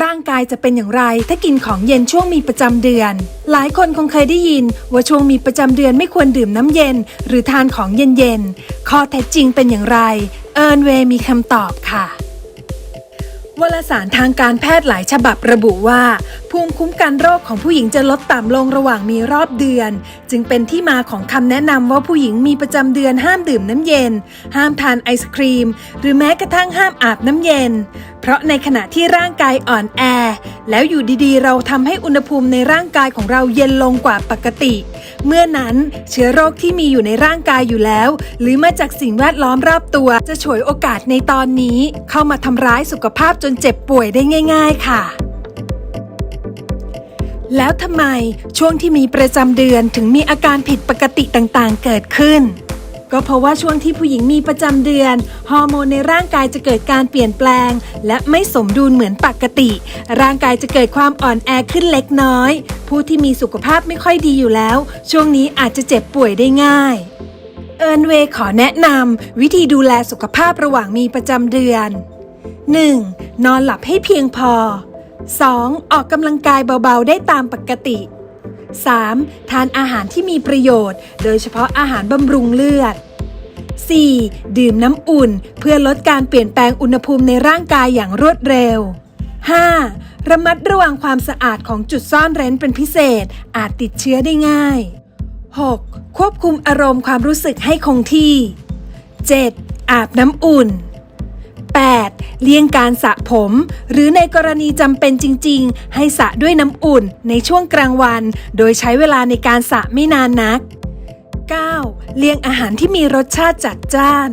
ร่างกายจะเป็นอย่างไร ถ้ากินของเย็นช่วงมีประจำเดือน หลายคนคงเคยได้ยิน ว่าช่วงมีประจำเดือนไม่ควรดื่มน้ำเย็น หรือทานของเย็นๆข้อเท็จจริงเป็นอย่างไร เอิร์นเวย์มีคำตอบค่ะวารสารทางการแพทย์หลายฉบับระบุว่า ภูมิคุ้มกันโรคของผู้หญิงจะลดต่ำลงระหว่างมีรอบเดือน จึงเป็นที่มาของคำแนะนำว่าผู้หญิงมีประจำเดือนห้ามดื่มน้ำเย็น ห้ามทานไอศครีม หรือแม้กระทั่งห้ามอาบน้ำเย็น เพราะในขณะที่ร่างกายอ่อนแอ แล้วอยู่ดีๆ เราทำให้อุณหภูมิในร่างกายของเราเย็นลงกว่าปกติ เมื่อนั้นเชื้อโรคที่มีอยู่ในร่างกายอยู่แล้ว หรือมาจากสิ่งแวดล้อมรอบตัว จะฉวยโอกาสในตอนนี้ เข้ามาทำร้ายสุขภาพจนเจ็บป่วยได้ง่าย ๆ ค่ะ แล้วทำไมช่วงที่มีประจำเดือนถึงมีอาการผิดปกติต่างๆ เกิดขึ้น ก็เพราะว่าช่วงที่ผู้หญิงมีประจำเดือน ฮอร์โมนในร่างกายจะเกิดการเปลี่ยนแปลง และไม่สมดุลเหมือนปกติ ร่างกายจะเกิดความอ่อนแอขึ้นเล็กน้อย ผู้ที่มีสุขภาพไม่ค่อยดีอยู่แล้ว ช่วงนี้อาจจะเจ็บป่วยได้ง่ายเอิร์นเวย์ขอแนะนำวิธีดูแลสุขภาพระหว่างมีประจำเดือน 1. นอนหลับให้เพียงพอ 2. ออกกำลังกายเบาๆ ได้ตามปกติ 3. ทานอาหารที่มีประโยชน์ โดยเฉพาะอาหารบำรุงเลือด 4. ดื่มน้ำอุ่นเพื่อลดการเปลี่ยนแปลงอุณหภูมิในร่างกายอย่างรวดเร็ว 5. ระมัดระวังความสะอาดของจุดซ่อนเร้นเป็นพิเศษ อาจติดเชื้อได้ง่าย 6. ควบคุมอารมณ์ความรู้สึกให้คงที่ 7. อาบน้ำอุ่น 8. เลี่ยงการสระผม หรือในกรณีจำเป็นจริง ๆ ให้สระด้วยน้ำอุ่นในช่วงกลางวัน โดยใช้เวลาในการสระไม่นานนัก 9. เลี่ยงอาหารที่มีรสชาติจัดจ้าน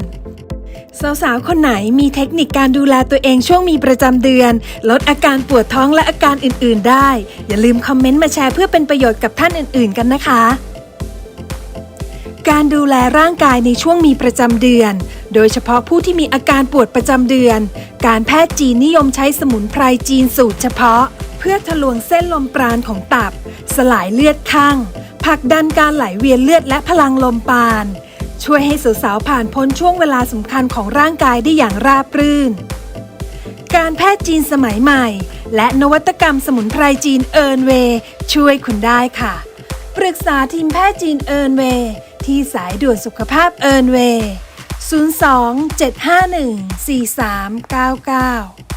สาวๆ คนไหนมีเทคนิคการดูแลตัวเองช่วงมีประจำเดือน ลดอาการปวดท้องและอาการอื่นๆ ได้ อย่าลืมคอมเมนต์มาแชร์เพื่อเป็นประโยชน์กับท่านอื่นๆ กันนะคะ การดูแลร่างกายในช่วงมีประจำเดือน โดยเฉพาะผู้ที่มีอาการปวดประจำเดือน การแพทย์จีนนิยมใช้สมุนไพรจีนสูตรเฉพาะ เพื่อทะลวงเส้นลมปราณของตับ สลายเลือดข้างผลักดันการไหลเวียนเลือดและพลังลมปราณช่วยให้สาวๆผ่านพ้นช่วงเวลาสำคัญของร่างกายได้อย่างราบรื่น การแพทย์จีนสมัยใหม่ และนวัตกรรมสมุนไพรจีนเอิร์นเวช่วยคุณได้ค่ะ ปรึกษาทีมแพทย์จีนเอิร์นเว ที่สายด่วนสุขภาพเอิร์นเวย์ 02 751 4399